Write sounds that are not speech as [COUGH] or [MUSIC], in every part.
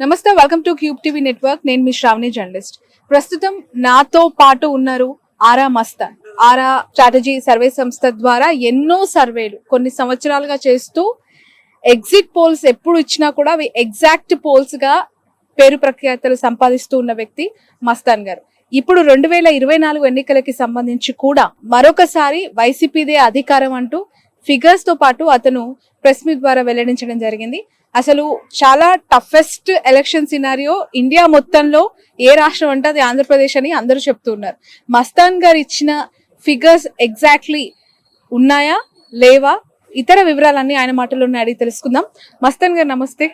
నమస్తే welcome to cube TV network నేను మీ శ్రావణి జర్నలిస్ట్ ప్రస్తుతం నాతో పాటు ఉన్నారు ఆరా మస్తాన్. ఆరా స్ట్రాటజీ సర్వే సంస్థ ద్వారా ఎన్నో సర్వేలు కొన్ని సంవత్సరాలుగా చేస్తూ ఎగ్జిట్ పోల్స్ ఎప్పుడు ఇచ్చినా కూడా అవి ఎగ్జాక్ట్ పోల్స్గా పేరు ప్రఖ్యాతలు సంపాదిస్తూ ఉన్న వ్యక్తి మస్తాన్ గారు. ఇప్పుడు రెండు వేల ఇరవై నాలుగు ఎన్నికలకి సంబంధించి కూడా మరొకసారి వైసీపీదే అధికారం అంటూ ఫిగర్స్తో పాటు అతను ప్రెస్ మీట్ ద్వారా వెల్లడించడం జరిగింది. అసలు చాలా టఫెస్ట్ ఎలక్షన్ సినారియో ఇండియా మొత్తంలో ఏ రాష్ట్రం అంటే అది ఆంధ్రప్రదేశ్ అని అందరూ చెప్తున్నారు. మస్తాన్ గారు ఇచ్చిన ఫిగర్స్ ఎగ్జాక్ట్లీ ఉన్నాయా? లేవా? ఇతర వివరాలన్నీ ఆయన మాటల్లోనే అడిగి తెలుసుకుందాం. మస్తాన్ గారు నమస్తే.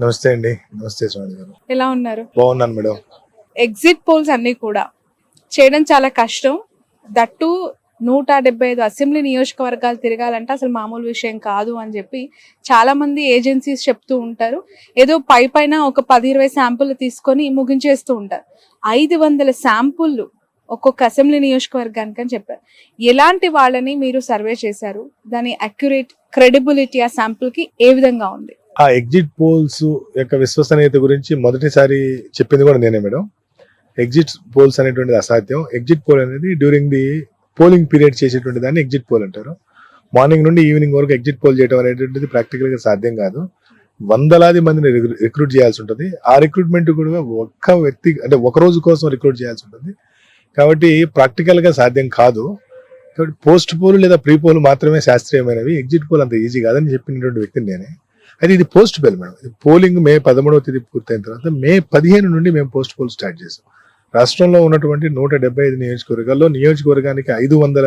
నమస్తే అండి. నమస్తే గారు. ఎలా ఉన్నారు? బాగున్నాను మేడం. ఎగ్జిట్ పోల్స్ అన్ని కూడా చేయడం చాలా కష్టం. దట్టు నూట డెబ్బై ఐదు అసెంబ్లీ నియోజకవర్గాలు తిరగాలంటే అసలు మామూలు విషయం కాదు అని చెప్పి చాలామంది ఏజెన్సీస్ చెప్తూ ఉంటారు. ఏదో పై పైన ఒక పది ఇరవై శాంపుల్ తీసుకొని ముగించేస్తూ ఉంటారు. ఐదు వందల శాంపుల్లు ఒక్కొక్క అసెంబ్లీ నియోజకవర్గానికి అని చెప్పారు. ఎలాంటి వాళ్ళని మీరు సర్వే చేశారు? దాని అక్యురేట్ క్రెడిబిలిటీ ఆ శాంపుల్కి ఏ విధంగా ఉంది? ఆ ఎగ్జిట్ పోల్స్ యొక్క విశ్వసనీయత గురించి మొదటిసారి చెప్పింది కూడా నేనే మేడం. ఎగ్జిట్ పోల్స్ అనేటువంటిది అసాధ్యం. ఎగ్జిట్ పోల్ అనేది డ్యూరింగ్ ది పోలింగ్ పీరియడ్ చేసేటువంటి దాన్ని ఎగ్జిట్ పోల్ అంటారు. మార్నింగ్ నుండి ఈవినింగ్ వరకు ఎగ్జిట్ పోల్ చేయడం అనేటువంటిది ప్రాక్టికల్గా సాధ్యం కాదు. వందలాది మందిని రిక్రూట్ చేయాల్సి ఉంటుంది. ఆ రిక్రూట్మెంట్ కూడా ఒక్క వ్యక్తి అంటే ఒక రోజు కోసం రిక్రూట్ చేయాల్సి ఉంటుంది. కాబట్టి ప్రాక్టికల్గా సాధ్యం కాదు. కాబట్టి పోస్ట్ పోల్ లేదా ప్రీ పోల్ మాత్రమే శాస్త్రీయమైనవి. ఎగ్జిట్ పోల్ అంత ఈజీ కాదని చెప్పినటువంటి వ్యక్తిని నేనే. అయితే ఇది పోస్ట్ పోల్ మేడం. ఇది పోలింగ్ మే పదమూడవ తేదీ పూర్తయిన తర్వాత మే పదిహేను నుండి మేము పోస్ట్ పోల్ స్టార్ట్ చేసాం రాష్ట్రంలో ఉన్నటువంటి నూట డెబ్బై ఐదు నియోజకవర్గాల్లో నియోజకవర్గానికి ఐదు వందల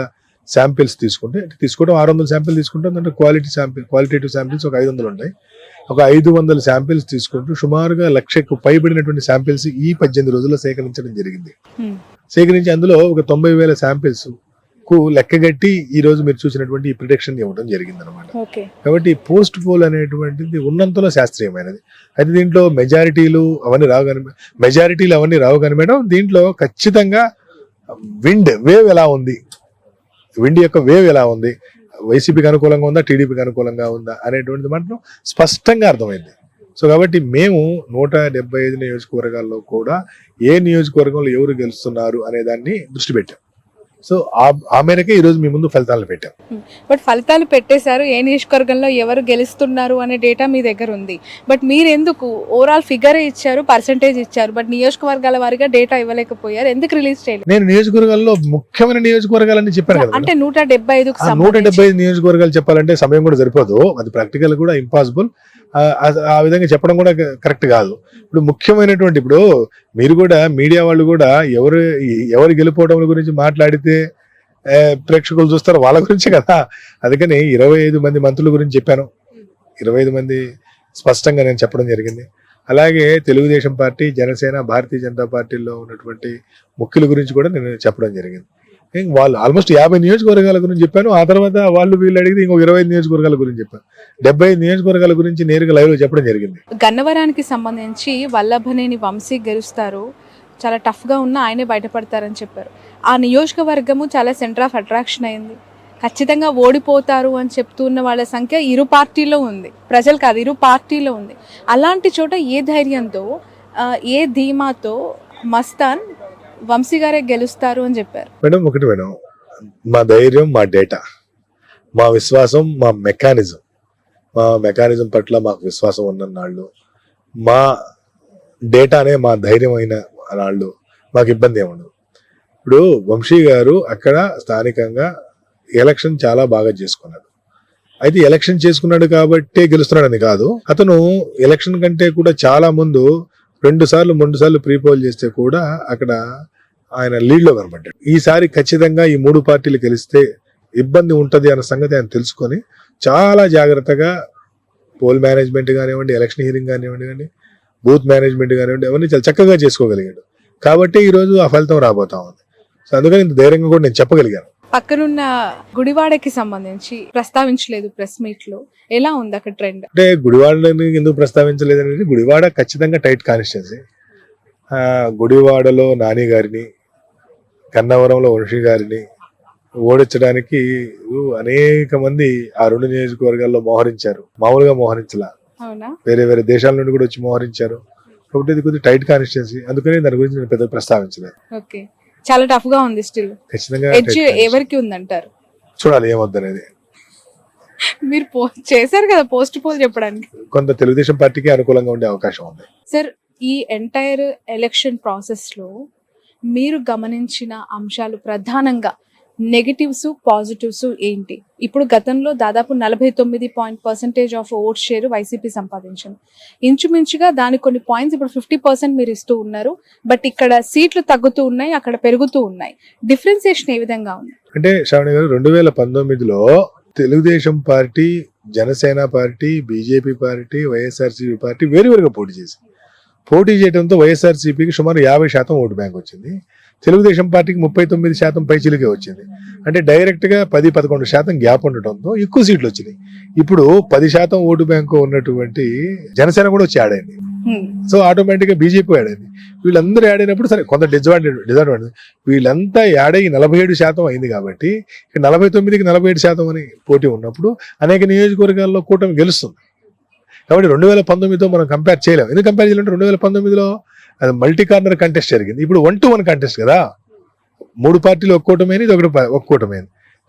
శాంపిల్స్ తీసుకుంటే తీసుకోవడం ఆరు వందల శాంపిల్ తీసుకుంటాం అంటే క్వాలిటీ శాంపిల్ క్వాలిటేటివ్ శాంపిల్స్ ఒక ఐదు వందలు ఉంటాయి ఒక ఐదు వందల శాంపిల్స్ తీసుకుంటూ సుమారుగా లక్షకు పైబడినటువంటి శాంపిల్స్ ఈ పద్దెనిమిది రోజుల్లో సేకరించడం జరిగింది. సేకరించి అందులో ఒక తొంభై వేల శాంపిల్స్ కు లెక్కగట్టి ఈ రోజు మీరు చూసినటువంటి ఈ ప్రిడిక్షన్ ఇవ్వడం జరిగింది అనమాట కాబట్టి పోస్ట్ పోల్ అనేటువంటిది ఉన్నంతలో శాస్త్రీయమైనది. అయితే దీంట్లో మెజారిటీలు అవన్నీ రావు కానీ మెజారిటీలు అవన్నీ రావు కానీ మేడం దీంట్లో ఖచ్చితంగా విండ్ వేవ్ ఎలా ఉంది? విండ్ యొక్క వేవ్ ఎలా ఉంది? వైసీపీకి అనుకూలంగా ఉందా? టీడీపీకి అనుకూలంగా ఉందా? అనేటువంటిది మాత్రం స్పష్టంగా అర్థమైంది. సో కాబట్టి మేము నూట డెబ్బై ఐదు నియోజకవర్గాల్లో కూడా ఏ నియోజకవర్గంలో ఎవరు గెలుస్తున్నారు అనే దాన్ని దృష్టి పెట్టాం. సో ఆ- మేరకే ఈరోజు మీ ముందు ఫలితాలను పెట్టాం. బట్ ఫలితాలు పెట్టేశారు. ఏ నియోజకవర్గంలో ఎవరు గెలుస్తున్నారు అనే డేటా మీ దగ్గర ఉంది. బట్ మీరు ఎందుకు ఓవరాల్ ఫిగర్ ఇచ్చారు పర్సంటేజ్ ఇచ్చారు బట్ నియోజకవర్గాల వారిగా డేటా ఇవ్వలేకపోయారు. ఎందుకు రిలీజ్ చేయలేదు? నేను నియోజకవర్గాల్లో ముఖ్యమైన నియోజకవర్గాలని చెప్పాను కదా అంటే నూట డెబ్బై ఐదుకు ఆ నూట డెబ్బై ఐదు నియోజకవర్గాలు చెప్పాలంటే సమయం కూడా సరిపోదు. అది ప్రాక్టికల్ కూడా ఇంపాసిబుల్ ఆ విధంగా చెప్పడం కూడా కరెక్ట్ కాదు. ఇప్పుడు ముఖ్యమైనటువంటి ఇప్పుడు మీరు కూడా మీడియా వాళ్ళు కూడా ఎవరు ఎవరు గెలిపోవడం గురించి మాట్లాడితే ప్రేక్షకులు చూస్తారు వాళ్ళ గురించి కదా. అందుకని ఇరవై ఐదు మంది మంత్రుల గురించి చెప్పాను. ఇరవై ఐదు మంది స్పష్టంగా నేను చెప్పడం జరిగింది. అలాగే తెలుగుదేశం పార్టీ జనసేన భారతీయ జనతా పార్టీలో ఉన్నటువంటి ముఖ్యుల గురించి కూడా నేను చెప్పడం జరిగింది. వాళ్ళు ఆల్మోస్ట్ యాభై నియోజకవర్గాల గురించి చెప్పాను. ఆ తర్వాత వాళ్ళు వీళ్ళు అడిగితే ఇంకో ఇరవై నియోజకవర్గాల గురించి చెప్పాను డెబ్బై నియోజకవర్గాల గురించి నేరుగా లైవ్లో చెప్పడం జరిగింది. గన్నవరానికి సంబంధించి వల్లభనేని వంశీ గెలుస్తారు. చాలా టఫ్గా ఉన్న ఆయనే బయటపడతారని చెప్పారు. ఆ నియోజకవర్గము చాలా సెంటర్ ఆఫ్ అట్రాక్షన్ అయింది. ఖచ్చితంగా ఓడిపోతారు అని చెప్తున్న వాళ్ళ సంఖ్య ఇరు పార్టీలో ఉంది. ప్రజలు కాదు ఇరు పార్టీలో ఉంది. అలాంటి చోట ఏ ధైర్యంతో ఏ ధీమాతో మస్తాన్ వంశీ గారే గెలుస్తారు అని చెప్పారు. మేడం ఒకటి మేడం. మా ధైర్యం మా డేటా మా విశ్వాసం మా మెకానిజం. మా మెకానిజం పట్ల మాకు విశ్వాసం ఉన్న నాళ్ళు మా డేటానే మా ధైర్యమైన నాళ్ళు మాకు ఇబ్బంది ఏముండదు ఇప్పుడు వంశీ గారు అక్కడ స్థానికంగా ఎలక్షన్ చాలా బాగా చేసుకున్నాడు. అయితే ఎలక్షన్ చేసుకున్నాడు కాబట్టే గెలుస్తున్నాడని కాదు. అతను ఎలక్షన్ కంటే కూడా చాలా ముందు రెండు సార్లు మూడు సార్లు ప్రీపోల్ చేస్తే కూడా అక్కడ ఆయన లీడ్లో కనబడ్డాడు. ఈసారి ఖచ్చితంగా ఈ మూడు పార్టీలు గెలిస్తే ఇబ్బంది ఉంటది అన్న సంగతి ఆయన తెలుసుకొని చాలా జాగ్రత్తగా పోల్ మేనేజ్మెంట్ కానివ్వండి ఎలక్షన్ హీరింగ్ కానివ్వండి బూత్ మేనేజ్మెంట్ కానివ్వండి అవన్నీ చాలా చక్కగా చేసుకోగలిగాడు. కాబట్టి ఈ రోజు ఆ ఫలితం రాబోతా ఉంది. సో అందుకని ఇంత ధైర్యంగా కూడా నేను చెప్పగలిగాను. పక్కనున్న గుడివాడకి సంబంధించి ప్రస్తావించలేదు ప్రెస్ మీట్లో ఎలా ఉంది అక్కడ ట్రెండ్? అంటే గుడివాడని ఎందుకు ప్రస్తావించలేదు అనేది గుడివాడ ఖచ్చితంగా టైట్ కాన్స్టిట్యున్సీ గుడివాడలో నాని గారిని కన్నవరంలో వంశీ గారిని ఓడించడానికి అనేక మంది ఆ రెండు నియోజకవర్గాల్లో మోహరించారు. మామూలుగా మోహరించలా. వేరే వేరే దేశాల నుండి కూడా వచ్చి మోహరించారు. కాబట్టి ఇది కొద్దిగా టైట్ కాన్స్టిట్యున్సీ అందుకని దాని గురించి నేను పెద్ద ప్రస్తావించలేదు. ఓకే. చాలా టఫ్గా ఉంది స్టిల్ ఖచ్చితంగా. ఎవరికి ఉందంటారు? చూడాలి ఏమవుద్దనేది మీరు పో చేశారు కదా పోస్ట్ పోల్ చెప్పడానికి. కొంత తెలుగుదేశం పార్టీకి అనుకూలంగా ఉండే అవకాశం ఉంది. సార్ ఈ ఎంటైర్ ఎలక్షన్ ప్రాసెస్లో మీరు గమనించిన అంశాలు ప్రధానంగా నెగిటివ్స్ పాజిటివ్స్ ఏంటి? ఇప్పుడు గతంలో దాదాపు నలభై తొమ్మిది point percentage of vote share YCP సంపాదించింది. ఇంచుమించుగా దాని కొన్ని పాయింట్స్ ఇప్పుడు ఫిఫ్టీ పర్సెంట్ మీరు ఇస్తూ ఉన్నారు. బట్ ఇక్కడ సీట్లు తగ్గుతూ ఉన్నాయి అక్కడ పెరుగుతూ ఉన్నాయి. డిఫరెన్సియేషన్ ఏ విధంగా ఉంది? అంటే శ్రావణి గారు రెండు వేల పంతొమ్మిదిలో Telugu Desam party Janasena party BJP party YSRCP party వేరువేరుగా పోటీ చేసింది. పోటీ చేయడంతో వైఎస్ఆర్సీపీకి సుమారు యాభై శాతం ఓటు బ్యాంక్ వచ్చింది. తెలుగుదేశం పార్టీకి ముప్పై తొమ్మిది శాతం పైచిలుకే వచ్చింది. అంటే డైరెక్ట్గా పది పదకొండు శాతం గ్యాప్ ఉండటంతో ఎక్కువ సీట్లు వచ్చినాయి. ఇప్పుడు పది శాతం ఓటు బ్యాంకు ఉన్నటువంటి జనసేన కూడా వచ్చి హ్మ్. సో ఆటోమేటిక్గా బీజేపీ అయింది. వీళ్ళందరూ యాడ్ అయినప్పుడు సరే కొంత డిజడ్వాంటేజ్ డిజడ్వాంటేజ్ వీళ్ళంతా యాడ్ అయ్యి నలభై ఏడు శాతం అయింది కాబట్టి నలభై తొమ్మిదికి నలభై ఏడు శాతం అని పోటీ ఉన్నప్పుడు అనేక నియోజకవర్గాల్లో కూటమి గెలుస్తుంది. కాబట్టి రెండు వేల పంతొమ్మిదితో మనం కంపేర్ చేయలేం. ఎందుకు కంపేర్ చేయాలంటే రెండు వేల పంతొమ్మిదిలో అది మల్టీ కార్నర్ కంటెస్ట్ జరిగింది. ఇప్పుడు వన్ టు వన్ కంటెస్ట్ కదా. మూడు పార్టీలు ఒక్కోటమైంది ఇది ఒకటి ప-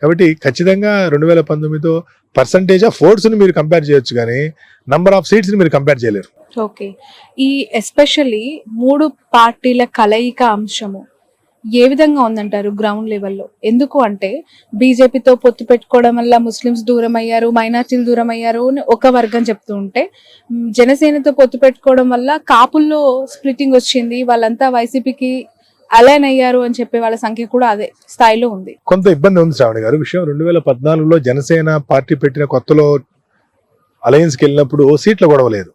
కాబట్టి ఖచ్చితంగా రెండు వేల పంతొమ్మిదితో పర్సంటేజ్ ఆఫ్ ఓట్స్ని మీరు కంపేర్ చేయొచ్చు కానీ నంబర్ ఆఫ్ సీట్స్ని మీరు కంపేర్ చేయలేరు. ఓకే ఈ ఎస్పెషల్లీ మూడు పార్టీల కలయిక అంశము. ఏ విధంగా ఉందంటారు గ్రౌండ్ లెవెల్లో ఎందుకు అంటే బీజేపీతో పొత్తు పెట్టుకోవడం వల్ల ముస్లిమ్స్ దూరం అయ్యారు మైనార్టీలు దూరం అయ్యారు అని ఒక వర్గం చెప్తూ ఉంటే జనసేనతో పొత్తు పెట్టుకోవడం వల్ల కాపుల్లో స్ప్లిటింగ్ వచ్చింది వాళ్ళంతా వైసీపీకి అలైన్ అయ్యారు అని చెప్పే వాళ్ళ సంఖ్య కూడా అదే స్థాయిలో ఉంది. కొంత ఇబ్బంది ఉంది శ్రావణి గారు. విషయం రెండు వేల పద్నాలుగులో జనసేన పార్టీ పెట్టిన కొత్తలో అలయన్స్కి వెళ్ళినప్పుడు సీట్ల గొడవలేదు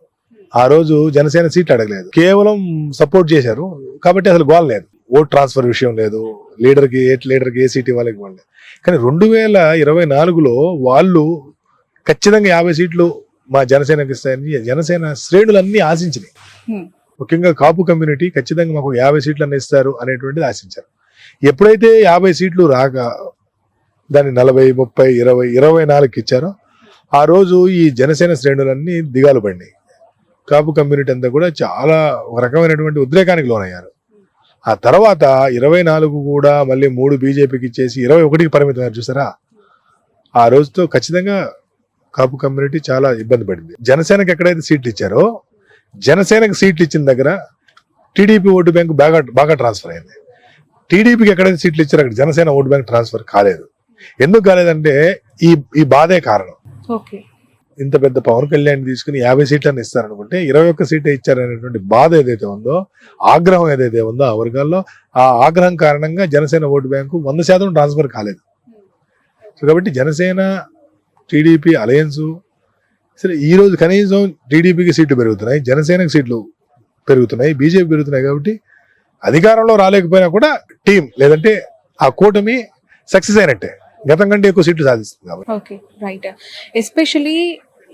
ఆ రోజు జనసేన సీట్లు అడగలేదు. కేవలం సపోర్ట్ చేశారు. కాబట్టి అసలు గోల్ లేదు. ఓట్ ట్రాన్స్ఫర్ విషయం లేదు. లీడర్కి ఏ లీడర్కి ఏ సీట్ ఇవ్వాలి ఇవ్వాలి కానీ రెండు వేల ఇరవై నాలుగులో వాళ్ళు ఖచ్చితంగా యాభై సీట్లు మా జనసేనకి ఇస్తాయని జనసేన శ్రేణులన్నీ ఆశించినాయి. ముఖ్యంగా కాపు కమ్యూనిటీ ఖచ్చితంగా మాకు యాభై సీట్లు అన్న ఇస్తారు అనేటువంటిది ఆశించారు. ఎప్పుడైతే యాభై సీట్లు రాక దాన్ని నలభై ముప్పై ఇరవై ఇరవై నాలుగుకి ఇచ్చారో ఆ రోజు ఈ జనసేన శ్రేణులన్నీ దిగాలు పడినాయి. కాపు కమ్యూనిటీ అంతా కూడా చాలా ఒక రకమైనటువంటి ఉద్రేకానికి లోనయ్యారు. ఆ తర్వాత ఇరవై నాలుగు కూడా మళ్ళీ మూడు బీజేపీకి ఇచ్చేసి ఇరవై ఒకటికి పరిమితం చూసారా? ఆ రోజుతో ఖచ్చితంగా కాపు కమ్యూనిటీ చాలా ఇబ్బంది పడింది. జనసేనకి ఎక్కడైతే సీట్లు ఇచ్చారో జనసేనకి సీట్లు ఇచ్చిన దగ్గర టీడీపీ ఓటు బ్యాంకు బాగా బాగా ట్రాన్స్ఫర్ అయింది. టీడీపీకి ఎక్కడైతే సీట్లు ఇచ్చారో అక్కడ జనసేన ఓటు బ్యాంక్ ట్రాన్స్ఫర్ కాలేదు. ఎందుకు కాలేదంటే ఈ ఈ బాధే కారణం. ఓకే. ఇంత పెద్ద పవన్ కళ్యాణ్ తీసుకుని యాభై సీట్లను ఇస్తారనుకుంటే ఇరవై ఒక్క సీటే ఇచ్చారనేటువంటి బాధ ఏదైతే ఉందో ఆగ్రహం ఏదైతే ఉందో ఆ వర్గాల్లో ఆ ఆగ్రహం కారణంగా జనసేన ఓటు బ్యాంకు వంద శాతం ట్రాన్స్ఫర్ కాలేదు. సో కాబట్టి జనసేన టీడీపీ అలయన్స్ సరే ఈరోజు కనీసం టీడీపీకి సీట్లు పెరుగుతున్నాయి జనసేనకి సీట్లు పెరుగుతున్నాయి బీజేపీ పెరుగుతున్నాయి కాబట్టి అధికారంలో రాలేకపోయినా కూడా టీం లేదంటే ఆ కూటమి సక్సెస్ అయినట్టే. గతం కంటే ఎక్కువ సీట్లు సాధిస్తుంది కాబట్టి. ఎస్పెషలీ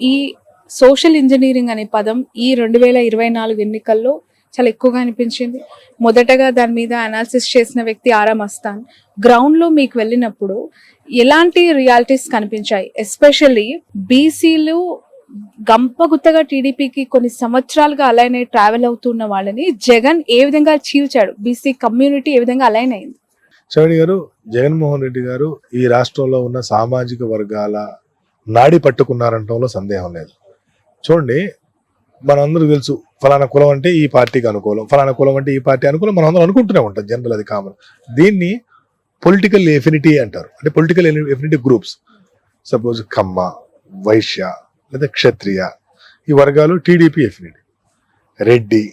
ఈ సోషల్ ఇంజనీరింగ్ అనే పదం ఈ రెండు వేల ఇరవై నాలుగు ఎన్నికల్లో చాలా ఎక్కువగా అనిపించింది. మొదటగా దాని మీద అనాలిసిస్ చేసిన వ్యక్తి ఆరా మస్తాన్. గ్రౌండ్లో మీకు వెళ్ళినప్పుడు ఎలాంటి రియాలిటీస్ కనిపించాయి? ఎస్పెషల్లీ బీసీలు గంపగుత్తగా టీడీపీకి కొన్ని సంవత్సరాలుగా అలైన్ అయి ట్రావెల్ అవుతున్న వాళ్ళని జగన్ ఏ విధంగా చీల్చాడు? బీసీ కమ్యూనిటీ ఏ విధంగా అలైన్ అయింది? చౌడి గారు జగన్మోహన్ రెడ్డి గారు ఈ రాష్ట్రంలో ఉన్న సామాజిక వర్గాల నాడి పట్టుకున్నారంటంలో సందేహం లేదు. చూడండి మనందరూ తెలుసు ఫలానా కులం అంటే ఈ పార్టీకి అనుకూలం ఫలానా కులం అంటే ఈ పార్టీ అనుకూలం మనం అందరం అనుకుంటూనే ఉంటాం జనరల్ అది కామన్. దీన్ని పొలిటికల్ ఎఫినిటీ అంటారు. అంటే political affinity groups suppose Kamma Vaishya లేదా క్షత్రియ ఈ వర్గాలు TDP affinity Reddy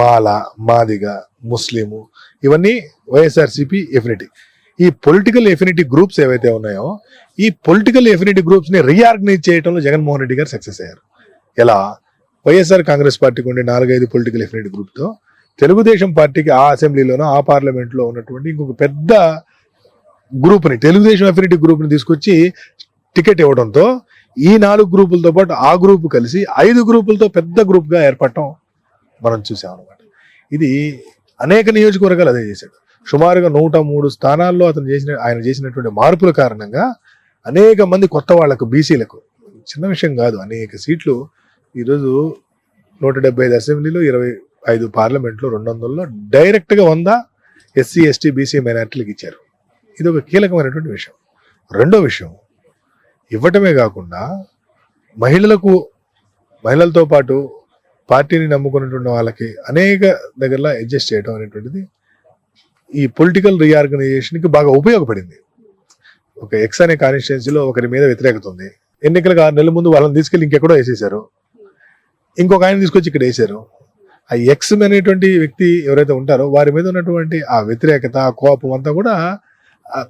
Mala Madiga Muslim ఇవన్నీ వైఎస్ఆర్సిపి ఎఫినిటీ ఈ పొలిటికల్ ఎఫినిటీ గ్రూప్స్ ఏవైతే ఉన్నాయో ఈ పొలిటికల్ ఎఫినిటీ గ్రూప్స్ని రీఆర్గనైజ్ చేయడంలో జగన్మోహన్ రెడ్డి గారు సక్సెస్ అయ్యారు. ఎలా? వైఎస్ఆర్ కాంగ్రెస్ పార్టీకి ఉండే నాలుగైదు పొలిటికల్ ఎఫినిటీ గ్రూప్తో తెలుగుదేశం పార్టీకి ఆ అసెంబ్లీలోనో ఆ పార్లమెంట్లో ఉన్నటువంటి ఇంకొక పెద్ద గ్రూప్ని తెలుగుదేశం ఎఫినిటీ గ్రూప్ని తీసుకొచ్చి టికెట్ ఇవ్వడంతో ఈ నాలుగు గ్రూపులతో పాటు ఆ గ్రూప్ కలిసి ఐదు గ్రూపులతో పెద్ద గ్రూప్గా ఏర్పడటం మనం చూసాం అనమాట ఇది అనేక నియోజకవర్గాలు అదే చేశాడు. సుమారుగా నూట మూడు స్థానాల్లో అతను చేసిన ఆయన చేసినటువంటి మార్పుల కారణంగా అనేక మంది కొత్త వాళ్ళకు బీసీలకు చిన్న విషయం కాదు అనేక సీట్లు ఈరోజు నూట డెబ్బై ఐదు అసెంబ్లీలో ఇరవై ఐదు పార్లమెంట్లో రెండు వందల్లో డైరెక్ట్గా వంద ఎస్సీ ఎస్టీ బీసీ మైనార్టీలకు ఇచ్చారు. ఇది ఒక కీలకమైనటువంటి విషయం. రెండో విషయం ఇవ్వటమే కాకుండా మహిళలకు మహిళలతో పాటు పార్టీని నమ్ముకున్నటువంటి వాళ్ళకి అనేక దగ్గరలో అడ్జస్ట్ చేయడం అనేటువంటిది ఈ పొలిటికల్ రీఆర్గనైజేషన్కి బాగా ఉపయోగపడింది. ఒక ఎక్స్ అనే కాన్స్టిట్యున్సీలో ఒకరి మీద వ్యతిరేకత ఉంది. ఎన్నికలకు ఆరు నెలల ముందు వాళ్ళని తీసుకెళ్ళి ఇంకెక్కడో వేసేశారు. ఇంకొక ఆయన తీసుకొచ్చి ఇక్కడ వేశారు. ఆ ఎక్స్ అనేటువంటి వ్యక్తి ఎవరైతే ఉంటారో వారి మీద ఉన్నటువంటి ఆ వ్యతిరేకత కోపం అంతా కూడా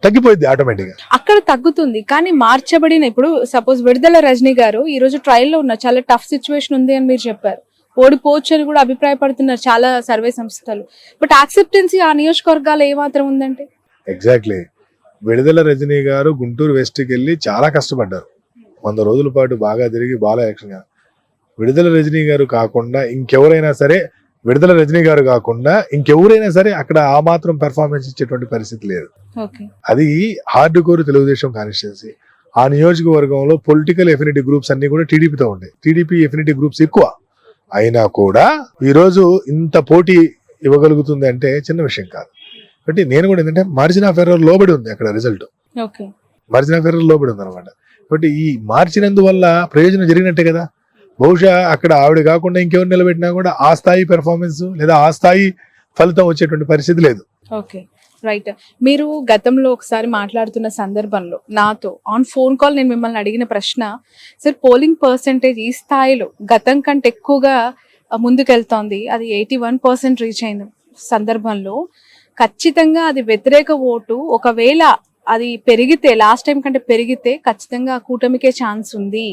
తగ్గిపోయింది ఆటోమేటిక్గా. అక్కడ తగ్గుతుంది. కానీ మార్చబడిన ఇప్పుడు సపోజ్ విడుదల రజనీ గారు ఈ రోజు ట్రయల్లో ఉన్నారు. చాలా టఫ్ సిచ్యువేషన్ ఉంది అని మీరు చెప్పారు. ఓడిపోవచ్చు అని కూడా అభిప్రాయపడుతున్నారు చాలా సర్వే సంస్థలు. బట్ యాక్సెప్టెన్సీ ఆ నియోజకవర్గాలు ఏమాత్రం ఉందంటే? ఎగ్జాక్ట్లీ విడుదల రజనీ గారు గుంటూరు వెస్ట్కి వెళ్ళి చాలా కష్టపడ్డారు. వంద రోజుల పాటు బాగా తిరిగి బాగా యాక్షన్ విడుదల రజనీ గారు కాకుండా ఇంకెవరైనా సరే విడుదల రజనీ గారు కాకుండా ఇంకెవరైనా సరే అక్కడ ఆ మాత్రం పెర్ఫార్మెన్స్ ఇచ్చేటువంటి పరిస్థితి లేదు. అది హార్డ్ కోర్ తెలుగుదేశం కాన్స్టిట్యున్సీ ఆ నియోజకవర్గంలో పొలిటికల్ ఎఫినిటీ గ్రూప్స్ అన్ని కూడా టీడీపీతో ఉంటాయి టీడీపీ ఎఫినిటీ గ్రూప్స్ ఎక్కువ. అయినా కూడా ఈరోజు ఇంత పోటీ ఇవ్వగలుగుతుంది అంటే చిన్న విషయం కాదు. కాబట్టి నేను కూడా ఏంటంటే మార్జిన్ ఆఫ్ ఎర్రర్ లోబడి ఉంది అక్కడ result okay. Margin of error లోబడి ఉంది అనమాట కాబట్టి ఈ మార్చినందువల్ల ప్రయోజనం జరిగినట్టే కదా. బహుశా అక్కడ ఆవిడ కాకుండా ఇంకెవరు నిలబెట్టినా కూడా ఆ స్థాయి పెర్ఫార్మెన్స్ లేదా ఆ స్థాయి ఫలితం వచ్చేటువంటి పరిస్థితి లేదు. ఓకే. రైట్ మీరు గతంలో ఒకసారి మాట్లాడుతున్న సందర్భంలో నాతో ఆన్ ఫోన్ కాల్ నేను మిమ్మల్ని అడిగిన ప్రశ్న సార్ పోలింగ్ పర్సంటేజ్ ఈ స్థాయిలో గతం కంటే ఎక్కువగా ముందుకెళ్తోంది. అది ఎయిటీ వన్ పర్సెంట్ రీచ్ అయిన సందర్భంలో ఖచ్చితంగా అది వ్యతిరేక ఓటు. ఒకవేళ అది పెరిగితే లాస్ట్ టైం కంటే పెరిగితే ఖచ్చితంగా కూటమికే ఛాన్స్ ఉంది.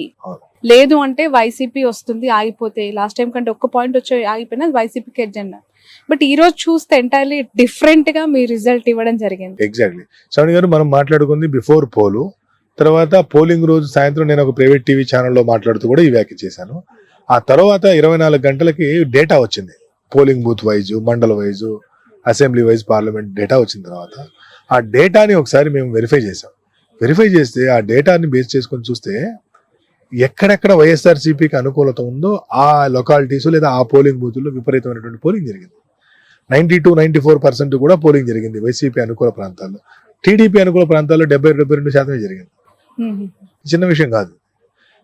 లేదు అంటే వైసీపీ వస్తుంది ఆగిపోతే. లాస్ట్ టైం కంటే ఒక్క పాయింట్ వచ్చి ఆగిపోయినా వైసీపీకి ఎడ్జెండా బట్ ఈ రోజు చూస్తే ఎంటైర్లీ డిఫరెంట్గా మీ రిజల్ట్ ఇవ్వడం జరిగింది. ఎగ్జాక్ట్లీ శ్రవణి గారు మనం మాట్లాడుకుంది బిఫోర్ పోలు. తర్వాత పోలింగ్ రోజు సాయంత్రం నేను ఒక ప్రైవేట్ టీవీ ఛానల్లో మాట్లాడుతూ కూడా ఈ వ్యాఖ్య చేశాను. ఆ తర్వాత ఇరవై నాలుగు గంటలకి డేటా వచ్చింది. Polling booth wise mandal wise assembly wise parliament data వచ్చిన తర్వాత ఆ డేటాని ఒకసారి మేము వెరిఫై చేసాం వెరిఫై చేస్తే ఆ డేటాని బేస్ చేసుకొని చూస్తే ఎక్కడెక్కడ వైఎస్ఆర్సీపీకి అనుకూలత ఉందో ఆ లొకాలిటీస్ లేదా ఆ పోలింగ్ బూతుల్లో విపరీతమైనటువంటి పోలింగ్ జరిగింది. Ninety two ninety four percent కూడా పోలింగ్ జరిగింది వైసీపీ అనుకూల ప్రాంతాల్లో. టీడీపీ అనుకూల ప్రాంతాల్లో డెబ్బై డెబ్బై రెండు శాతమే జరిగింది. చిన్న విషయం కాదు.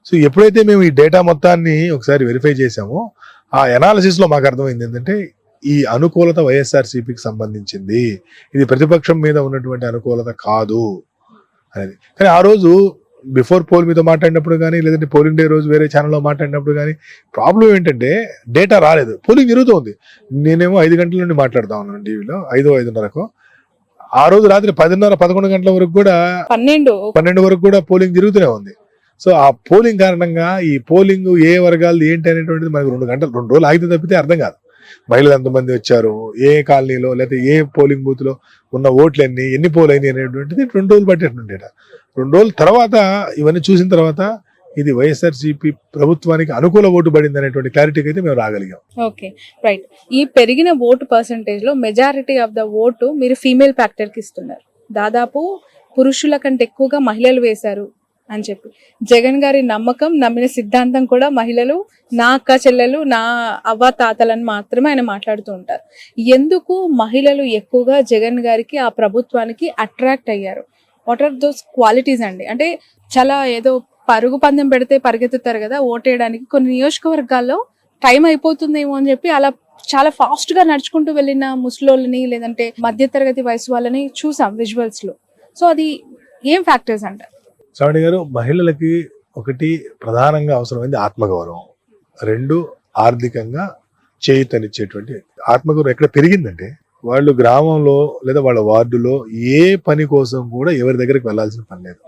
సో ఎప్పుడైతే మేము ఈ డేటా మొత్తాన్ని ఒకసారి వెరిఫై చేసామో ఆ అనాలిసిస్లో మాకు అర్థమైంది ఏంటంటే ఈ అనుకూలత వైఎస్ఆర్సీపీకి సంబంధించింది. ఇది ప్రతిపక్షం మీద ఉన్నటువంటి అనుకూలత కాదు అనేది. కానీ ఆ రోజు బిఫోర్ పోల్ మీద మాట్లాడినప్పుడు కానీ లేదంటే పోలింగ్ డే రోజు వేరే ఛానల్లో మాట్లాడినప్పుడు కానీ ప్రాబ్లం ఏంటంటే డేటా రాలేదు. పోలింగ్ జరుగుతుంది. నేనేమో ఐదు గంటల నుండి మాట్లాడుతా ఉన్నాను టీవీలో ఐదో ఐదున్నరకు. ఆ రోజు రాత్రి పదిన్నర పదకొండు గంటల వరకు కూడా పన్నెండు. పన్నెండు వరకు కూడా పోలింగ్ జరుగుతూనే ఉంది. సో ఆ పోలింగ్ కారణంగా ఈ పోలింగ్ ఏ వర్గాలు ఏంటి అనేటువంటిది మనకు రెండు గంటలు రెండు రోజులు ఆగితే తప్పితే అర్థం కాదు. మహిళలు ఎంతమంది వచ్చారు ఏ కాలనీలో లేకపోతే ఏ పోలింగ్ బూత్లో ఉన్న ఓట్లు ఎన్ని ఎన్ని పోల్ అయినాయి అనేటువంటిది రెండు రోజులు పట్టేటువంటి రెండు రోజుల తర్వాత ఇవన్నీ చూసిన తర్వాత ఇది వైఎస్ఆర్సీపీ ప్రభుత్వానికి అనుకూల ఓటు పడింది అనేటువంటి క్లారిటీకి అయితే మేము రాగలిగాం. Okay right. ఈ పెరిగిన ఓటు పర్సంటేజ్లో మెజారిటీ ఆఫ్ ద ఓటు మీరు ఫీమేల్ ఫ్యాక్టర్కి ఇస్తున్నారు. దాదాపు పురుషుల కంటే ఎక్కువగా మహిళలు వేశారు. అని చెప్పి. జగన్ గారి నమ్మకం నమ్మిన సిద్ధాంతం కూడా మహిళలు నా అక్క చెల్లెలు నా అవ్వ తాతలను మాత్రమే ఆయన మాట్లాడుతూ ఉంటారు. ఎందుకు మహిళలు ఎక్కువగా జగన్ గారికి ఆ ప్రభుత్వానికి అట్రాక్ట్ అయ్యారు? వాట్ ఆర్ దోస్ క్వాలిటీస్ అండి? అంటే చాలా ఏదో పరుగు పందెం పెడితే పరిగెత్తుతారు కదా ఓటేయడానికి కొన్ని నియోజకవర్గాల్లో టైం అయిపోతుందేమో అని చెప్పి అలా చాలా ఫాస్ట్గా నడుచుకుంటూ వెళ్ళిన ముసలోళ్ళని లేదంటే మధ్యతరగతి వయసు వాళ్ళని చూసాం విజువల్స్లో. సో అది ఏం ఫ్యాక్టర్స్ అంటారు? శ్రావణి గారు మహిళలకి ఒకటి ప్రధానంగా అవసరమైంది ఆత్మగౌరవం. రెండు ఆర్థికంగా చేయుతనిచ్చేటువంటి ఆత్మగౌరవం ఎక్కడ పెరిగిందంటే వాళ్ళు గ్రామంలో లేదా వాళ్ళ వార్డులో ఏ పని కోసం కూడా ఎవరి దగ్గరికి వెళ్ళాల్సిన పని లేదు.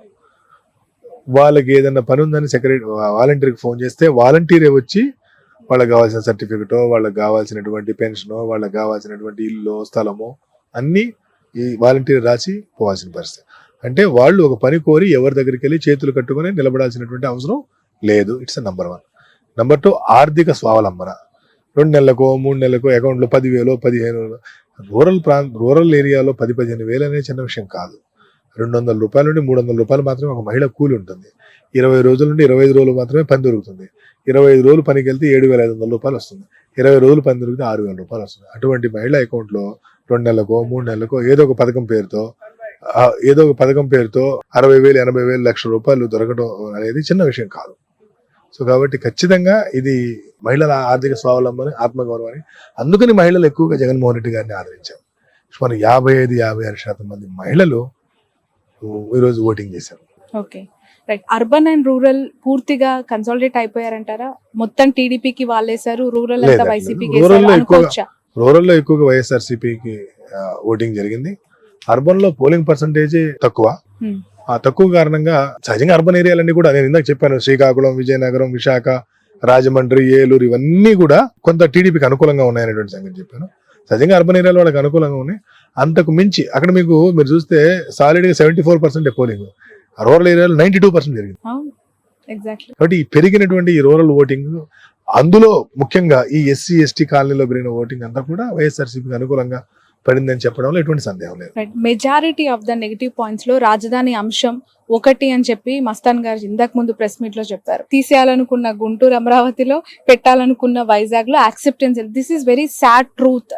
వాళ్ళకి ఏదైనా పని ఉందని సెక్రటరీ వాలంటీర్కి ఫోన్ చేస్తే వాలంటీరే వచ్చి వాళ్ళకి కావాల్సిన సర్టిఫికెటో వాళ్ళకి కావాల్సినటువంటి పెన్షనో వాళ్ళకి కావాల్సినటువంటి ఇల్లు స్థలమో అన్నీ ఈ వాలంటీర్ రాసి పోవాల్సిన పరిస్థితి. అంటే వాళ్ళు ఒక పని కోరి ఎవరి దగ్గరికి వెళ్ళి చేతులు కట్టుకొని నిలబడాల్సినటువంటి అవసరం లేదు. It's number one number two ఆర్థిక స్వావలంబన. రెండు నెలలకో మూడు నెలలకో అకౌంట్లో పదివేలు పదిహేను రూరల్ ప్రాంత రూరల్ ఏరియాలో పది పదిహేను వేలు అనేది చిన్న విషయం కాదు. రెండు వందల రూపాయల నుండి మూడు వందల రూపాయలు మాత్రమే ఒక మహిళ కూలి ఉంటుంది. ఇరవై రోజుల నుండి ఇరవై ఐదు రోజులు మాత్రమే పని దొరుకుతుంది. ఇరవై ఐదు రోజులు పనికి వెళ్తే ఏడు వేల ఐదు వందల రూపాయలు వస్తుంది. ఇరవై రోజులు పని దొరికితే ఆరు వేల రూపాయలు వస్తుంది. అటువంటి మహిళ అకౌంట్లో రెండు నెలలకో మూడు నెలలకో ఏదో ఒక పథకం పేరుతో ఏదో ఒక పథకం పేరుతో అరవై వేలు ఎనభై వేలు లక్ష రూపాయలు దొరకడం అనేది చిన్న విషయం కాదు. సో కాబట్టి ఖచ్చితంగా ఇది మహిళల ఆర్థిక స్వావలంబన ఆత్మగౌరవాన్ని అందుకని మహిళలు ఎక్కువగా జగన్మోహన్ రెడ్డి గారిని ఆదరించారు. సుమారు యాభై ఐదు యాభై ఆరు శాతం మంది మహిళలు ఈరోజు ఓటింగ్ చేశారు. Okay. Right urban and rural పూర్తిగా కన్సాలిడేట్ అయిపోయారంటారా? మొత్తం టీడీపీకి వాళ్ళేసారు రూరల్ అంతా. వైసీపీకి Rural లో ఎక్కువగా- అనుకోవచ్చా? రూరల్లో ఎక్కువగా వైఎస్ఆర్సీపీకి ఓటింగ్ జరిగింది. అర్బన్లో పోలింగ్ పర్సంటేజ్ తక్కువ. Hmm. ఆ తక్కువ కారణంగా సహజంగా అర్బన్ ఏరియాలన్నీ కూడా నేను ఇందాక చెప్పాను శ్రీకాకుళం విజయనగరం విశాఖ రాజమండ్రి ఏలూరు ఇవన్నీ కూడా కొంత టీడీపీకి అనుకూలంగా ఉన్నాయనేటువంటి సంగతి చెప్పాను. సహజంగా అర్బన్ ఏరియాలో వాళ్ళకి అనుకూలంగా ఉన్నాయి. అంతకు మించి అక్కడ మీకు మీరు చూస్తే సాలిడ్గా seventy four percent polling rural ఏరియాలో నైన్టీ టూ పర్సెంట్ జరిగింది. ఎగ్జాక్ట్లీ కాబట్టి ఈ పెరిగినటువంటి ఈ రూరల్ ఓటింగ్ అందులో ముఖ్యంగా ఈ ఎస్సీ ఎస్టీ కాలనీలో పెరిగిన ఓటింగ్ అంతా కూడా వైఎస్ఆర్సీపీకి అనుకూలంగా పడిందని చెప్పడంలో ఎటువంటి సందేహం లేదు. Right majority of the negative పాయింట్స్లో రాజధాని అంశం ఒకటి అని చెప్పి మస్తాన్ గారు ఇందాక ముందు ప్రెస్ మీట్లో చెప్పారు. తీసేయాలనుకున్న గుంటూరు అమరావతిలో పెట్టాలనుకున్న వైజాగ్లో acceptance this is very sad truth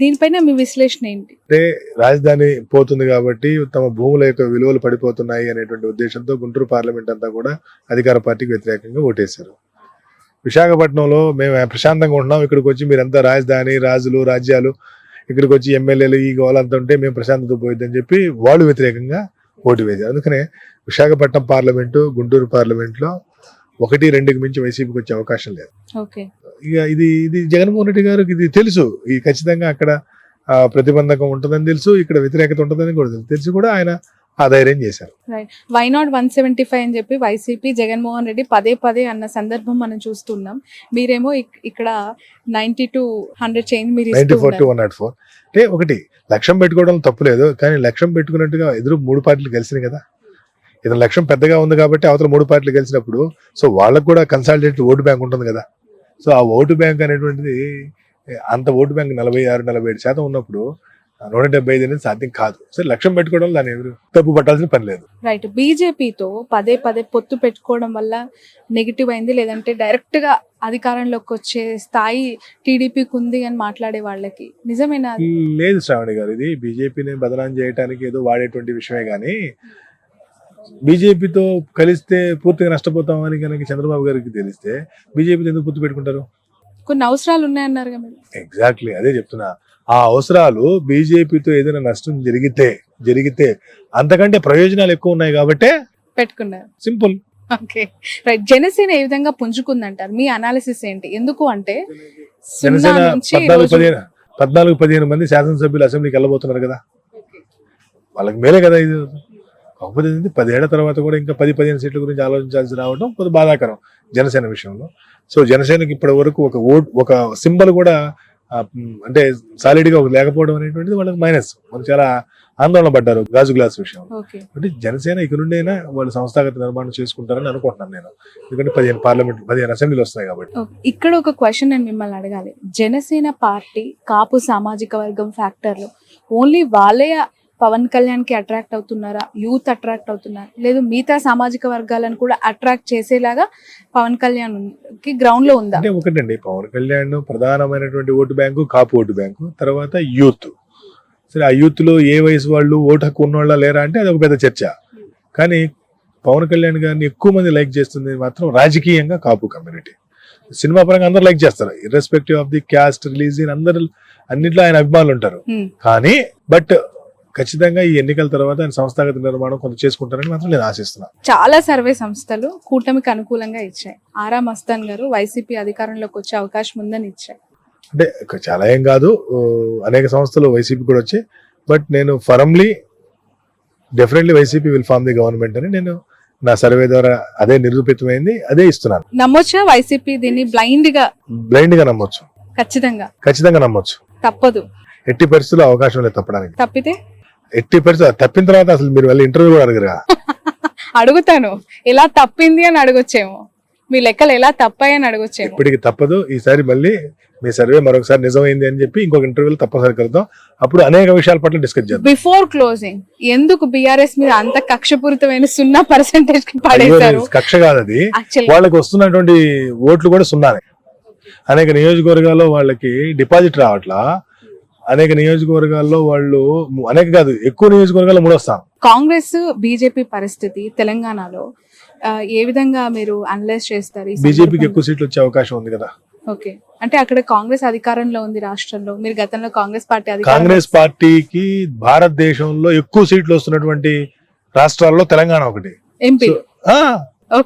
దీనిపైన మీ విశ్లేషణ ఏంటి? అంటే రాజధాని పోతుంది కాబట్టి తమ భూముల యొక్క విలువలు పడిపోతున్నాయి అనేటువంటి ఉద్దేశంతో గుంటూరు పార్లమెంట్ అంతా కూడా అధికార పార్టీకి వ్యతిరేకంగా ఓటేశారు. విశాఖపట్నంలో మేము ప్రశాంతంగా ఉంటున్నాం. ఇక్కడికి వచ్చి మీరంతా రాజధాని రాజులు రాజ్యాలు ఇక్కడికి వచ్చి ఎమ్మెల్యేలు ఈ గోలంతా ఉంటే మేము ప్రశాంతత పోయిద్దని చెప్పి వాళ్ళు వ్యతిరేకంగా ఓటు వేశారు. అందుకనే విశాఖపట్నం పార్లమెంటు గుంటూరు పార్లమెంట్లో ఒకటి రెండుకి మించి వైసీపీకి వచ్చే అవకాశం లేదు. ఇక ఇది ఇది జగన్మోహన్ రెడ్డి గారికి ఇది తెలుసు. ఈ ఖచ్చితంగా అక్కడ ప్రతిబంధకం ఉంటుందని తెలుసు ఇక్కడ వ్యతిరేకత ఉంటుందని కూడా తెలుసు. తెలిసి కూడా ఆయన ఆ ధైర్యం చేశారు. Why not one seventy five అని చెప్పి వైసీపీ జగన్మోహన్ రెడ్డి పదే పదే అన్న సందర్భం మనం చూస్తున్నాం. మీరేమో ఇక్- ఇక్కడ నైన్టీ టు హండ్రెడ్ చేంజ్ మీరు ninety four to. One naught four అంటే ఒకటి లక్ష్యం పెట్టుకోవడం తప్పులేదు కానీ లక్ష్యం పెట్టుకున్నట్టుగా ఎదురు మూడు పార్టీలు కలిసినాయి కదా. ఇతని లక్ష్యం పెద్దగా ఉంది కాబట్టి అవతల మూడు పార్టీలు కలిసినప్పుడు సో వాళ్ళకు కూడా కన్సాలిడేటెడ్ ఓటు బ్యాంక్ ఉంటుంది కదా. సో ఆ ఓటు బ్యాంక్ అనేటువంటిది అంత ఓటు బ్యాంక్ నలభై ఆరు నలభై ఏడు శాతం ఉన్నప్పుడు నూట డెబ్బై ఐదు అనేది సాధ్యం కాదు. సరే లక్ష్యం పెట్టుకోవడం దాన్ని ఎవరు తప్పు పట్టాల్సిన పని లేదు. రైట్ బీజేపీతో పదే పదే పొత్తు పెట్టుకోవడం వల్ల నెగిటివ్ అయింది లేదంటే డైరెక్ట్గా అధికారంలోకి వచ్చే స్థాయి టీడీపీకి ఉంది అని మాట్లాడే వాళ్ళకి నిజమేనా? లేదు శ్రావణి గారు ఇది బీజేపీని బదనాం చేయడానికి ఏదో వాడేటువంటి విషయమే కానీ బీజేపీతో కలిస్తే పూర్తిగా నష్టపోతామని కనుక చంద్రబాబు గారికి తెలిస్తే బీజేపీతో ఎందుకు గుర్తు పెట్టుకుంటారు? కొన్ని అవసరాలు ఉన్నాయన్నారు ఎగ్జాక్ట్లీ అదే చెప్తున్నా. ఆ అవసరాలు బీజేపీతో ఏదైనా నష్టం జరిగితే జరిగితే అంతకంటే ప్రయోజనాలు ఎక్కువ ఉన్నాయి కాబట్టే పెట్టుకున్నారు. సింపుల్. ఓకే. రైట్. జనసేన ఏ విధంగా పుంజుకుందంటారు? మీ అనాలిసిస్ ఏంటి? ఎందుకు అంటే జనసేన పద్నాలుగు పదిహేను పద్నాలుగు పదిహేను మంది శాసనసభ్యులు అసెంబ్లీకి వెళ్ళబోతున్నారు కదా. వాళ్ళకి మేలే కదా ఇది. కాకపోతే పదేళ్ళ తర్వాత కూడా ఇంకా పది పదిహేను సీట్ల గురించి ఆలోచించాల్సి రావడం కొంచెం బాధాకరం జనసేన విషయంలో. సో జనసేనకి ఇప్పటి వరకు ఒక ఓట్ ఒక సింబల్ కూడా అంటే సాలిడ్గా ఒక లేకపోవడం అనేటువంటిది వాళ్ళకి మైనస్ వాళ్ళు చాలా ఆందోళన పడ్డారు గాజు గ్లాస్ విషయంలో. ఓకే. అంటే జనసేన ఇక నుండైనా వాళ్ళు సంస్థాగత నిర్మాణం చేసుకుంటారని అనుకుంటున్నాను నేను. ఎందుకంటే పదిహేను పార్లమెంట్ పదిహేను అసెంబ్లీలు వస్తాయి కాబట్టి. ఇక్కడ ఒక క్వశ్చన్ నేను మిమ్మల్ని అడగాలి. జనసేన పార్టీ కాపు సామాజిక వర్గం ఫ్యాక్టర్లో ఓన్లీ వాళ్ళే పవన్ కళ్యాణ్కి అట్రాక్ట్ అవుతున్నారా? యూత్ అట్రాక్ట్ అవుతున్నారా? లేదు మిగతా సామాజిక వర్గాలను కూడా అట్రాక్ట్ చేసేలాగా పవన్ కళ్యాణ్కి గ్రౌండ్లో ఉందా? అంటే ఒకటండి పవన్ కళ్యాణ్ ప్రధానమైనటువంటి vote bank Kapu vote bank తర్వాత యూత్. సరే ఆ యూత్లో ఏ వయసు వాళ్ళు ఓటు హక్కు ఉన్నవాళ్ళ లేరా అంటే అది ఒక పెద్ద చర్చ. కానీ పవన్ కళ్యాణ్ గారిని ఎక్కువ మంది లైక్ చేస్తుంది మాత్రం రాజకీయంగా కాపు కమ్యూనిటీ. సినిమా పరంగా అందరు లైక్ చేస్తారు. Irrespective of the caste religion అందరు అన్నిట్లో ఆయన అభిమానులు ఉంటారు. కానీ బట్ ఖచ్చితంగా ఈ ఎన్నికల తర్వాత ఆయన సంస్థాగత నిర్మాణం కొంత చేసుకుంటారని మాత్రం నేను ఆశిస్తున్నాను చాలా సర్వే సంస్థలు కూటమికి అనుకూలంగా ఇచ్చాయి. ఆరా మస్తాన్ గారు వైసీపీ అధికారంలోకి వచ్చే అవకాశం ఉందని ఇచ్చాయి. అంటే చాలా ఏం కాదు. అనేక సంస్థలు వైసీపీ కూడా వచ్చాయి. బట్ నేను firmly definitely YCP will form the government అని నేను నా సర్వే ద్వారా అదే నిరూపితమైంది అదే ఇస్తున్నాను. నమ్మొచ్చా వైసీపీ దీన్ని బ్లైండ్గా బ్లైండ్గా నమ్మొచ్చు. ఖచ్చితంగా. ఖచ్చితంగా నమ్మొచ్చు. తప్పదు. ఎట్టి పరిస్థితుల్లో అవకాశం లేదు తప్పడానికి. తప్పితే? ఎట్టి పరిస్థితులు తప్పిన తర్వాత అసలు మీరు వెళ్ళి ఇంటర్వ్యూ కూడా అడగరా [LAUGHS] అడుగుతాను. ఎలా తప్పింది అని అడగొచ్చేమో. మీ లెక్కలు ఎలా తప్పాయి అని అడగొచ్చేమో. ఇప్పటికి తప్పదు. ఈసారి మళ్ళీ మీ సర్వే మరొకసారి నిజమైంది అని చెప్పి ఇంకొక ఇంటర్వ్యూలో తప్పనిసరి కలుద్దాం. అప్పుడు అనేక విషయాల పట్ల డిస్కస్ చేద్దాం. బిఫోర్ క్లోజింగ్ ఎందుకు బిఆర్ఎస్ మీద అంత కక్షపూరితమైన సున్నా పర్సెంటేజ్ పడేశారు? కక్ష కాదు అది. వాళ్ళకి వస్తున్నటువంటి ఓట్లు కూడా సున్నానే. అనేక నియోజకవర్గాల్లో వాళ్ళకి డిపాజిట్ రావట్లా. అనేక నియోజకవర్గాల్లో వాళ్ళు అనేక కాదు ఎక్కువ నియోజకవర్గాల్లో మూడో స్థానం కాంగ్రెస్ బీజేపీ పరిస్థితి తెలంగాణలో ఏ విధంగా మీరు అనలైజ్ చేస్తారు బీజేపీకి? ఎక్కువ సీట్లు వచ్చే అవకాశం ఉంది కదా. ఓకే. అంటే అక్కడ కాంగ్రెస్ అధికారంలో ఉంది రాష్ట్రంలో. మీరు గతంలో కాంగ్రెస్ పార్టీ కాంగ్రెస్ పార్టీకి భారతదేశంలో ఎక్కువ సీట్లు వస్తున్నటువంటి రాష్ట్రాల్లో తెలంగాణ ఒకటి. ఎంపీ.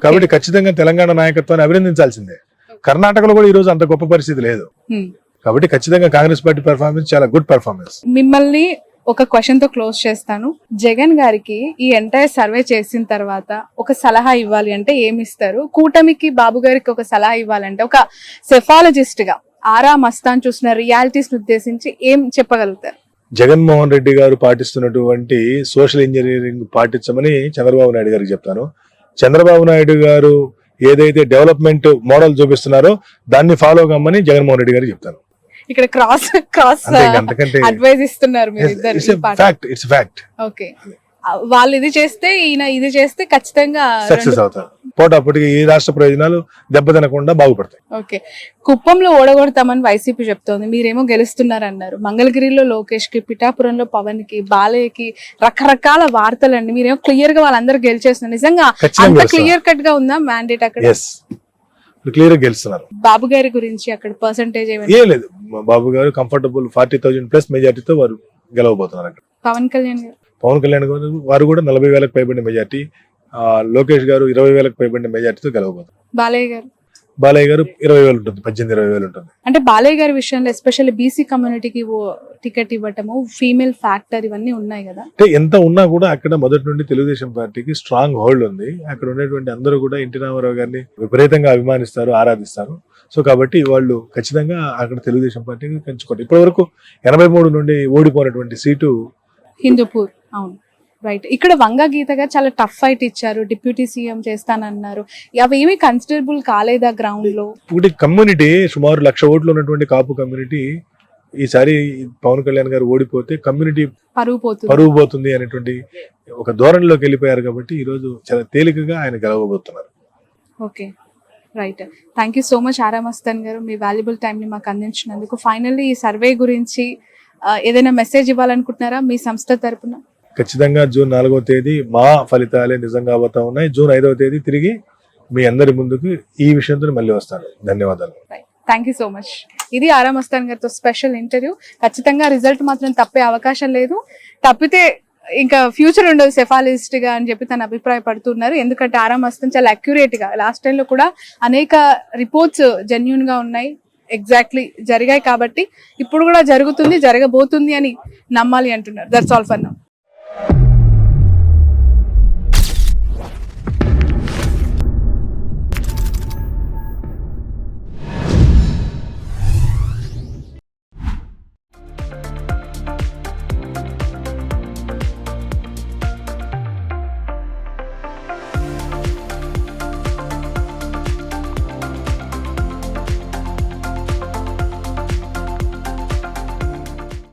కాబట్టి ఖచ్చితంగా తెలంగాణ నాయకత్వాన్ని అభినందించాల్సిందే. కర్ణాటకలో కూడా ఈ రోజు అంత గొప్ప పరిస్థితి లేదు. కాబట్టి ఖచ్చితంగా కాంగ్రెస్ పార్టీ పెర్ఫార్మెన్స్ చాలా గుడ్ పెర్ఫార్మెన్స్ మిమ్మల్ని ఒక క్వశ్చన్తో క్లోజ్ చేస్తాను. జగన్ గారికి ఈ ఎంటైర్ సర్వే చేసిన తర్వాత ఒక సలహా ఇవ్వాలి అంటే ఏమి ఇస్తారు? కూటమికి బాబు గారికి ఒక సలహా ఇవ్వాలంటే ఒక సెఫాలజిస్ట్గా ఆరా మస్తాన్ చూసిన రియాలిటీస్ ఉద్దేశించి ఏం చెప్పగలుగుతారు? జగన్మోహన్ రెడ్డి గారు పాటిస్తున్నటువంటి సోషల్ ఇంజనీరింగ్ పాటించమని చంద్రబాబు నాయుడు గారికి చెప్తాను. చంద్రబాబు నాయుడు గారు ఏదైతే డెవలప్మెంట్ మోడల్ చూపిస్తున్నారో దాన్ని ఫాలో కమ్మని జగన్మోహన్ రెడ్డి గారికి చెప్తాను. ఇక్కడ క్రాస్ క్రాస్ అడ్వైజ్ ఇస్తున్నారు మీరు ఇద్దరు ఈ party. Fact it's fact okay వాళ్ళు ఇది చేస్తే ఈయన ఇది చేస్తే ఖచ్చితంగా సక్సెస్ అవుతారు. పోటాపటికి ఈ రాష్ట్ర ప్రయోజనాలు దెబ్బతినకుండా బాగుపడతాయి. ఓకే కుప్పంలో ఓడగొడతామని వైసీపీ చెప్తోంది. మీరేమో గెలుస్తున్నారు అన్నారు మంగళగిరిలో లోకేష్కి పిఠాపురంలో పవన్కి బాలయ్యకి రకరకాల వార్తలండి. మీరేమో క్లియర్గా వాళ్ళందరూ గెలిచేస్తున్నారు. నిజంగా అంత. క్లియర్ కట్గా ఉందా మ్యాండేట్ అక్కడ? క్లియర్గా గెలుస్తున్నారు. బాబు గారి గురించి అక్కడ పర్సంటేజ్ ఏం లేదు. బాబు గారు కంఫర్టబుల్ ఫార్టీ థౌసండ్ ప్లస్ మెజార్టీతో వారు గెలవబోతున్నారు అక్కడ. పవన్ కళ్యాణ్ గారు? పవన్ కళ్యాణ్ గారు వారు కూడా నలభై వేలకు పైబడిన మెజార్టీ లోకేష్ గారు ఇరవై వేలకు పైబడిన మెజార్టీతో గెలవబోతున్నారు. బాలయ్య గారు? బాలయ్య గారు ఇరవై వేలు ఉంటుంది పద్దెనిమిది ఇరవై వేలు ఉంటుంది అంటే బాలయ్య గారి విషయంలో ఎస్పెషల్లీ బీసీ కమ్యూనిటీకి టికెట్ ఇవ్వటము ఫీమేల్ ఫ్యాక్టర్ ఇవన్నీ ఉన్నాయి కదా? అంటే ఎంత ఉన్నా కూడా అక్కడ మొదటి నుండి తెలుగుదేశం పార్టీకి స్ట్రాంగ్ హోల్డ్ ఉంది. అక్కడ ఉన్నటువంటి అందరూ కూడా ఎన్టీ రామారావు గారిని విపరీతంగా అభిమానిస్తారు ఆరాధిస్తారు. సో కాబట్టి వాళ్ళు ఖచ్చితంగా అక్కడ తెలుగుదేశం పార్టీకి పెంచుకోండి ఇప్పటి వరకు ఎనభై మూడు నుండి ఓడిపోయినటువంటి సీటు హిందూపూర్ అవును. రైట్ ఇక్కడ వంగ గీత గారు చాలా టఫ్ ఫైట్ ఇచ్చారు. డిప్యూటీ సీఎం చేస్తానన్నారు. అవి ఏమీ కన్సిడరబుల్ కాలేదా గ్రౌండ్లో? ఒకటి కమ్యూనిటీ సుమారు లక్ష ఓట్లు ఉన్నటువంటి కాపు కమ్యూనిటీ ఈసారి పవన్ కళ్యాణ్ గారు ఓడిపోతే కమ్యూనిటీ పరువు పోతుంది. అనేటువంటి ఒక ధోరణిలోకి వెళ్ళిపోయారు కాబట్టి ఈ రోజు చాలా తేలికగా ఆయన గెలవబోతున్నారు. Okay right thank you so much Aara Mastan గారు. మీ వాల్యుబుల్ని మాకు అందించినందుకు. ఫైనల్లీ ఈ సర్వే గురించి ఆ, ఏదైనా మెసేజ్ ఇవ్వాలనుకుంటున్నారా మీ సంస్థ తరపున? ఖచ్చితంగా జూన్ నాలుగవ తేదీ మా ఫలితాలే నిజంగా అవుతా ఉన్నాయి. జూన్ ఐదవ తేదీ తిరిగి మీ అందరి ముందుకు ఈ విషయంతో మళ్ళీ వస్తాను. ధన్యవాదాలు. థ్యాంక్ యూ సో మచ్ ఇది ఆరామస్తాన్ గారితో స్పెషల్ ఇంటర్వ్యూ. ఖచ్చితంగా రిజల్ట్ మాత్రం తప్పే అవకాశం లేదు. తప్పితే ఇంకా ఫ్యూచర్ ఉండదు సెఫాలిస్ట్గా అని చెప్పి తను అభిప్రాయపడుతున్నారు. ఎందుకంటే ఆరామస్తాన్ చాలా అక్యురేట్గా లాస్ట్ టైంలో కూడా అనేక రిపోర్ట్స్ జెన్యున్గా ఉన్నాయి. ఎగ్జాక్ట్లీ జరిగాయి కాబట్టి ఇప్పుడు కూడా జరుగుతుంది జరగబోతుంది అని నమ్మాలి అంటున్నారు. That's all for now Bye.